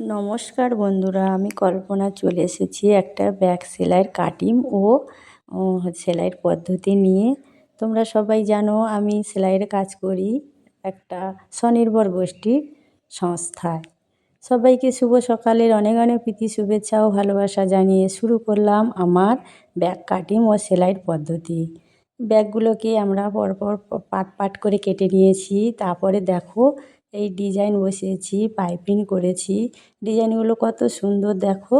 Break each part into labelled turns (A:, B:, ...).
A: নমস্কার বন্ধুরা, আমি কল্পনা চলে এসেছি একটা ব্যাগ সেলাইয়ের কাটিং ও সেলাইয়ের পদ্ধতি নিয়ে। তোমরা সবাই জানো, আমি সেলাইয়ের কাজ করি একটা স্বনির্ভর গোষ্ঠীর সংস্থায়। সবাইকে শুভ সকালের অনেক অনেক প্রীতি, শুভেচ্ছা ও ভালোবাসা জানিয়ে শুরু করলাম আমার ব্যাগ কাটিং ও সেলাইয়ের পদ্ধতি। ব্যাগগুলোকে আমরা পরপর পাট পাট করে কেটে নিয়েছি। তারপরে দেখো এই ডিজাইন বসিয়েছি, পাইপিং করেছি। ডিজাইনগুলো কত সুন্দর দেখো।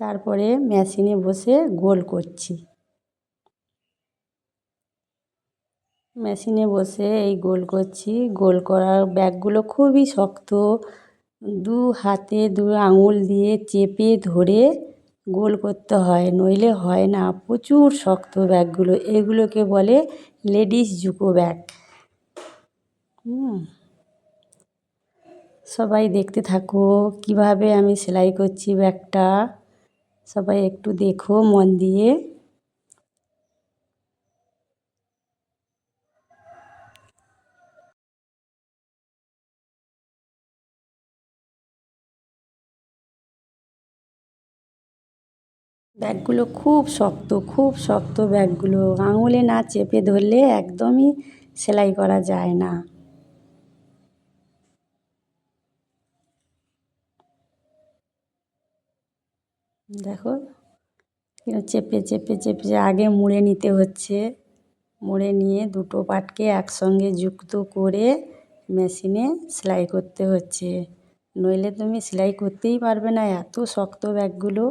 A: তারপরে মেশিনে বসে গোল করছি। মেশিনে বসে এই গোল করছি। গোল করার ব্যাগগুলো খুবই শক্ত। দু হাতে দু আঙুল দিয়ে চেপে ধরে গোল করতে হয়, নইলে হয় না। প্রচুর শক্ত ব্যাগগুলো, এগুলোকে বলে লেডিস জুকো ব্যাগ। সবাই দেখতে থাকো, কীভাবে আমি সেলাই করছি ব্যাগটা। সবাই একটু দেখো মন দিয়ে। ব্যাগগুলো খুব শক্ত খুব শক্ত ব্যাগগুলো। আঙুলে না চেপে ধরলে একদমই সেলাই করা যায় না। দেখো চেপে চেপে চেপে আগে মুড়ে নিতে হচ্ছে। মুড়ে নিয়ে দুটো পাটকে একসঙ্গে যুক্ত করে মেশিনে সেলাই করতে হচ্ছে। নইলে তুমি সেলাই করতেই পারবে না, এত শক্ত ব্যাগগুলো।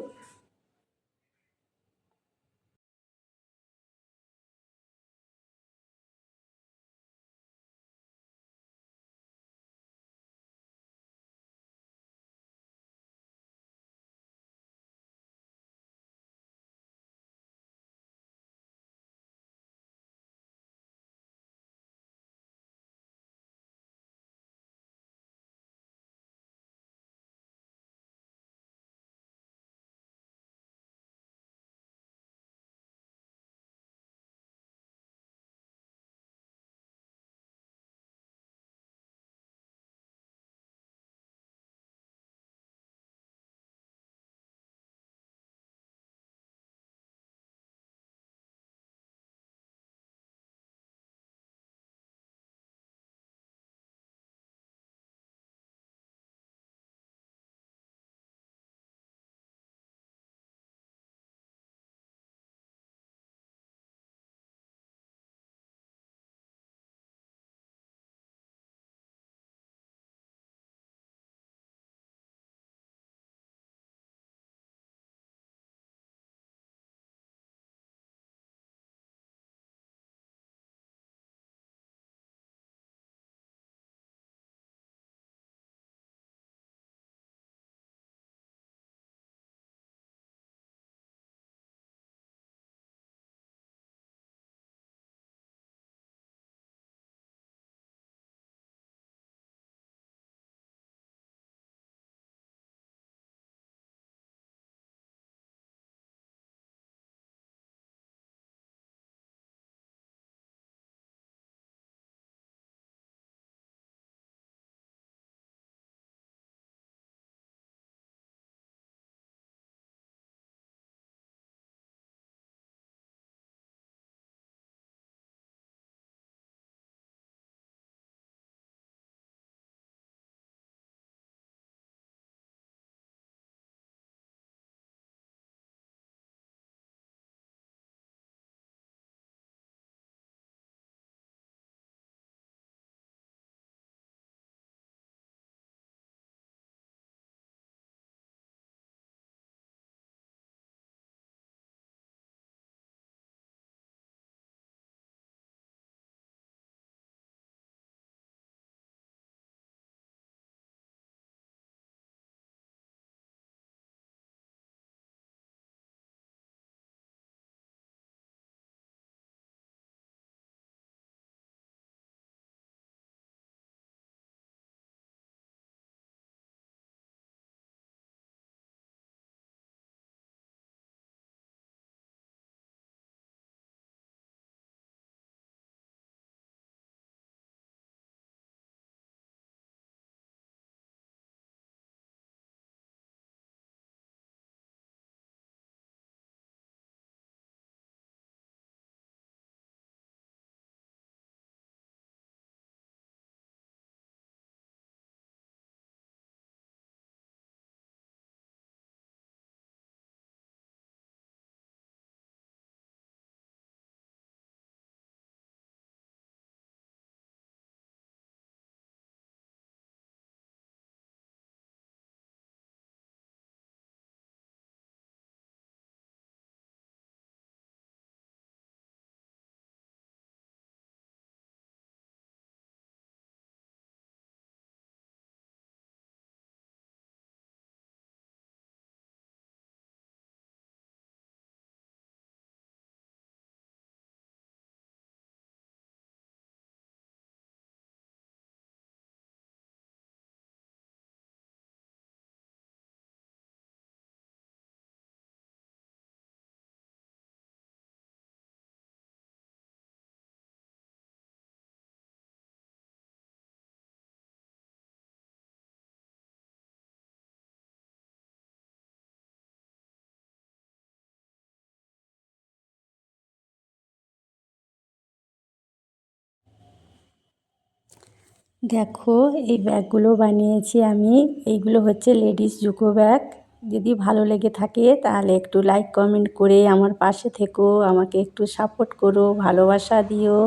A: দেখো, এই ব্যাগগুলো বানিয়েছি আমি। এইগুলো হচ্ছে লেডিস জুকো ব্যাগ। যদি ভালো লেগে থাকে, তাহলে একটু লাইক কমেন্ট করে আমার পাশে থেকো, আমাকে একটু সাপোর্ট করো, ভালোবাসা দিও।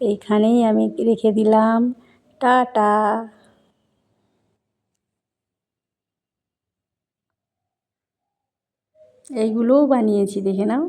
A: এইখানেই আমি রেখে দিলাম। টাটা! এইগুলোও বানিয়েছি, দেখে নাও।